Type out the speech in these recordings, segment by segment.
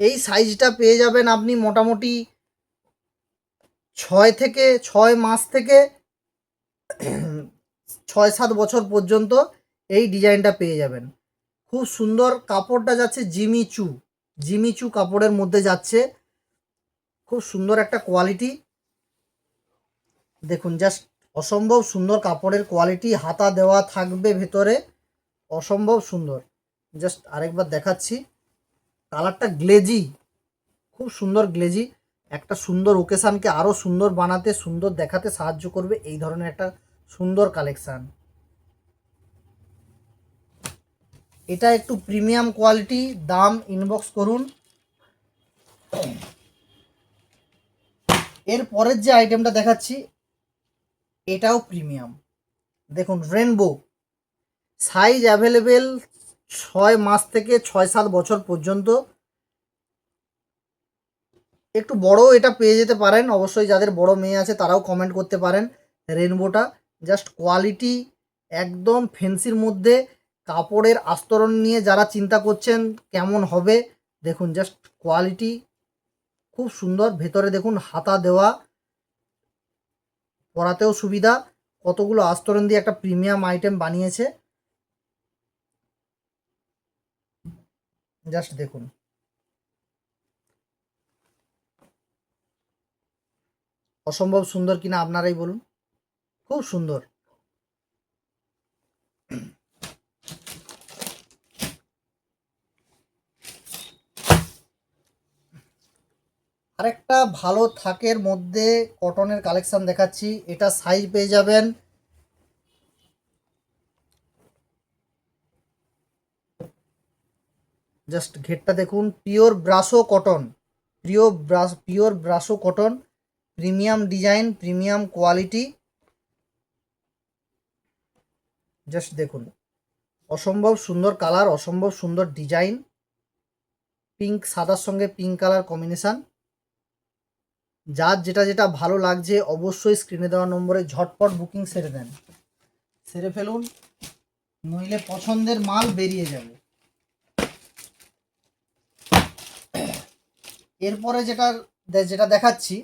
এই সাইজটা পেয়ে যাবেন আপনি মোটামুটি ছয় থেকে, ছয় মাস থেকে ছয় সাত বছর পর্যন্ত এই ডিজাইনটা পেয়ে যাবেন। খুব সুন্দর কাপড়টা যাচ্ছে জিমিচু জিমিচু কাপড়ের মধ্যে যাচ্ছে। খুব সুন্দর একটা কোয়ালিটি দেখুন জাস্ট অসম্ভব সুন্দর কাপড়ের কোয়ালিটি হাতা দেওয়া থাকবে ভেতরে। অসম্ভব সুন্দর। জাস্ট আরেকবার দেখাচ্ছি। কালারটা গ্লেজি, খুব সুন্দর গ্লেজি। একটা সুন্দর ওকেশানকে আরও সুন্দর বানাতে, সুন্দর দেখাতে সাহায্য করবে এই ধরনের একটা সুন্দর কালেকশান এটা একটু প্রিমিয়াম কোয়ালিটি দাম ইনবক্স করুন। এর পরের যে আইটেমটা দেখাচ্ছি, এটাও প্রিমিয়াম দেখুন রেনবো সাইজ অ্যাভেলেবেল ছয় মাস থেকে ছয় সাত বছর পর্যন্ত। একটু বড় এটা পেয়ে যেতে পারেন, অবশ্যই যাদের বড় মেয়ে আছে তারাও কমেন্ট করতে পারেন রেনবোটা। জাস্ট কোয়ালিটি একদম ফেন্সির মধ্যে কাপড়ের আস্তরণ নিয়ে যারা চিন্তা করছেন কেমন হবে, দেখুন জাস্ট কোয়ালিটি খুব সুন্দর। ভেতরে দেখুন হাতা দেওয়া, পরাতেও সুবিধা। কতগুলো আস্তরণ দিয়ে একটা প্রিমিয়াম আইটেম বানিয়েছে। জাস্ট দেখুন। অসম্ভব সুন্দর কিনা আপনারাই বলুন। খুব সুন্দর। আরেকটা ভালো থাকের মধ্যে কটনের কালেকশন দেখাচ্ছি। এটা সাইজ পেয়ে যাবেন জাস্ট ঘেরটা দেখুন pure brasso cotton pure brasso pure brasso cotton premium design premium quality just দেখুন, অসম্ভব সুন্দর কালার অসম্ভব সুন্দর ডিজাইন পিঙ্ক সাদার সঙ্গে পিঙ্ক কালার কম্বিনেশান যার যেটা যেটা ভালো লাগছে অবশ্যই স্ক্রিনে দেওয়া নম্বরে ঝটপট বুকিং সেরে দেন। সেরে ফেলুন, নইলে পছন্দের মাল বেরিয়ে যাবে। এরপরে যেটা যেটা দেখাচ্ছি,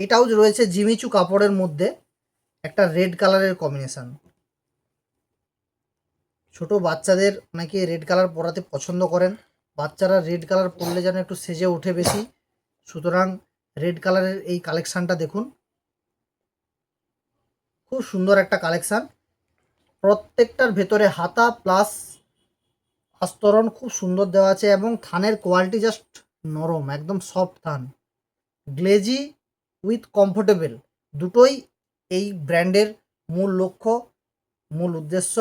এটাও রয়েছে জিমিচু কাপড়ের মধ্যে একটা রেড কালারের কম্বিনেশান। ছোট বাচ্চাদের অনেকে রেড কালার পরাতে পছন্দ করেন, বাচ্চারা রেড কালার পরলে যেন একটু সেজে ওঠে বেশি। সুতরাং রেড কালারের এই কালেকশানটা দেখুন। খুব সুন্দর একটা কালেকশান। প্রত্যেকটার ভেতরে হাতা প্লাস আস্তরণ খুব সুন্দর দেওয়া আছে এবং থানের কোয়ালিটি জাস্ট নরম, একদম soft than glazy with comfortable. দুটোই এই ব্র্যান্ডের মূল লক্ষ্য, মূল উদ্দেশ্য।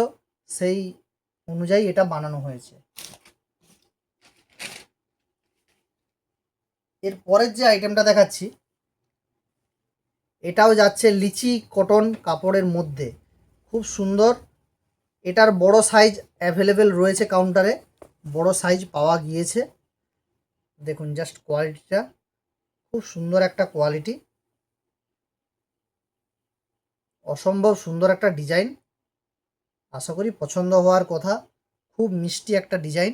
সেই অনুযায়ী এটা বানানো হয়েছে। এর পরের যে আইটেমটা দেখাচ্ছি, এটাও যাচ্ছে লিচি কটন কাপড়ের মধ্যে। খুব সুন্দর। এটার বড় সাইজ অ্যাভেলেবেল রয়েছে কাউন্টারে বড় সাইজ পাওয়া গিয়েছে। দেখুন জাস্ট কোয়ালিটিটা খুব সুন্দর একটা কোয়ালিটি অসম্ভব সুন্দর একটা ডিজাইন আশা করি পছন্দ হওয়ার কথা খুব মিষ্টি একটা ডিজাইন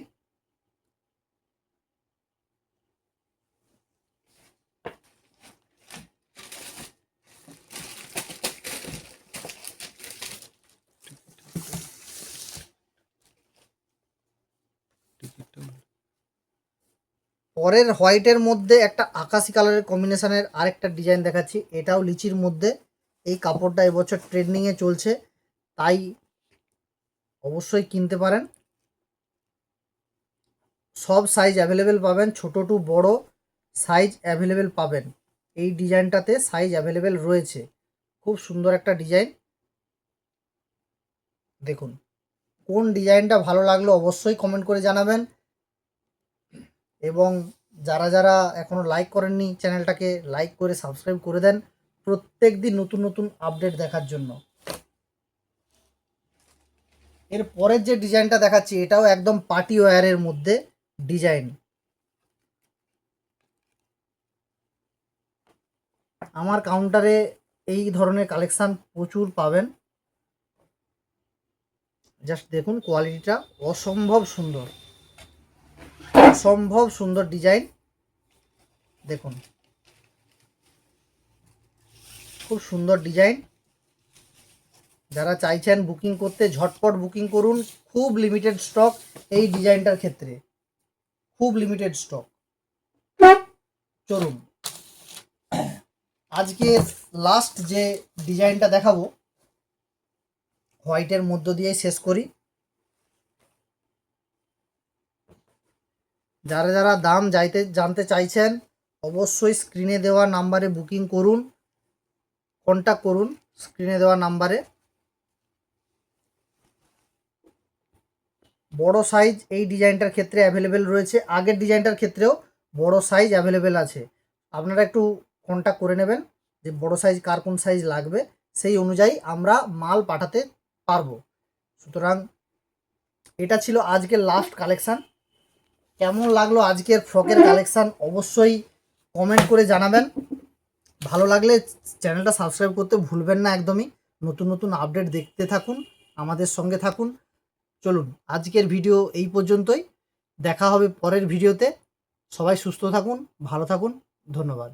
পরের হোয়াইটের মধ্যে একটা আকাশি কালারের কম্বিনেশনের আরেকটা ডিজাইন দেখাচ্ছি। এটাও লিচির মধ্যে। এই কাপড়টা এবছর ট্রেন্ডিংয়ে চলছে। তাই অবশ্যই কিনতে পারেন। সব সাইজ অ্যাভেলেবেল পাবেন। ছোট টু বড় সাইজ অ্যাভেলেবেল পাবেন। এই ডিজাইনটাতে সাইজ অ্যাভেলেবেল রয়েছে। খুব সুন্দর একটা ডিজাইন। দেখুন। কোন ডিজাইনটা ভালো লাগল অবশ্যই কমেন্ট করে জানাবেন। এবং যারা যারা এখনও লাইক করেননি চ্যানেলটাকে লাইক করে সাবস্ক্রাইব করে দেন প্রত্যেক দিন নতুন নতুন আপডেট দেখার জন্য। এর পরের যে ডিজাইনটা দেখাচ্ছি, এটাও একদম পার্টি ওয়্যারের মধ্যে ডিজাইন আমার কাউন্টারে এই ধরনের কালেকশান প্রচুর পাবেন। জাস্ট দেখুন কোয়ালিটিটা অসম্ভব সুন্দর। অসম্ভব সুন্দর ডিজাইন। দেখুন। খুব সুন্দর ডিজাইন। যারা চাইছেন বুকিং করতে, ঝটপট বুকিং করুন। খুব লিমিটেড স্টক এই ডিজাইনটার ক্ষেত্রে। খুব লিমিটেড স্টক চলুন। আজকে লাস্ট যে ডিজাইনটা দেখাবো, হোয়াইটের মধ্য দিয়ে শেষ করি। যারা যারা দাম যাইতে, জানতে চাইছেন, অবশ্যই স্ক্রিনে দেওয়া নাম্বারে বুকিং করুন কন্ট্যাক্ট করুন স্ক্রিনে দেওয়া নাম্বারে বড় সাইজ এই ডিজাইনটার ক্ষেত্রে অ্যাভেলেবেল রয়েছে। আগের ডিজাইনটার ক্ষেত্রেও বড় সাইজ অ্যাভেলেবেল আছে। আপনারা একটু কন্ট্যাক্ট করে নেবেন যে বড় সাইজ কার কোন সাইজ লাগবে। সেই অনুযায়ী আমরা মাল পাঠাতে পারব। সুতরাং এটা ছিল আজকের লাস্ট কালেকশান কেমন লাগল আজকের ফ্রকের কালেকশান? অবশ্যই কমেন্ট করে জানাবেন। ভালো লাগলে চ্যানেলটা সাবস্ক্রাইব করতে ভুলবেন না একদমই। নতুন নতুন আপডেট দেখতে থাকুন, আমাদের সঙ্গে থাকুন। চলুন, আজকের ভিডিও এই পর্যন্তই। দেখা হবে পরের ভিডিওতে সবাই সুস্থ থাকুন, ভালো থাকুন। ধন্যবাদ।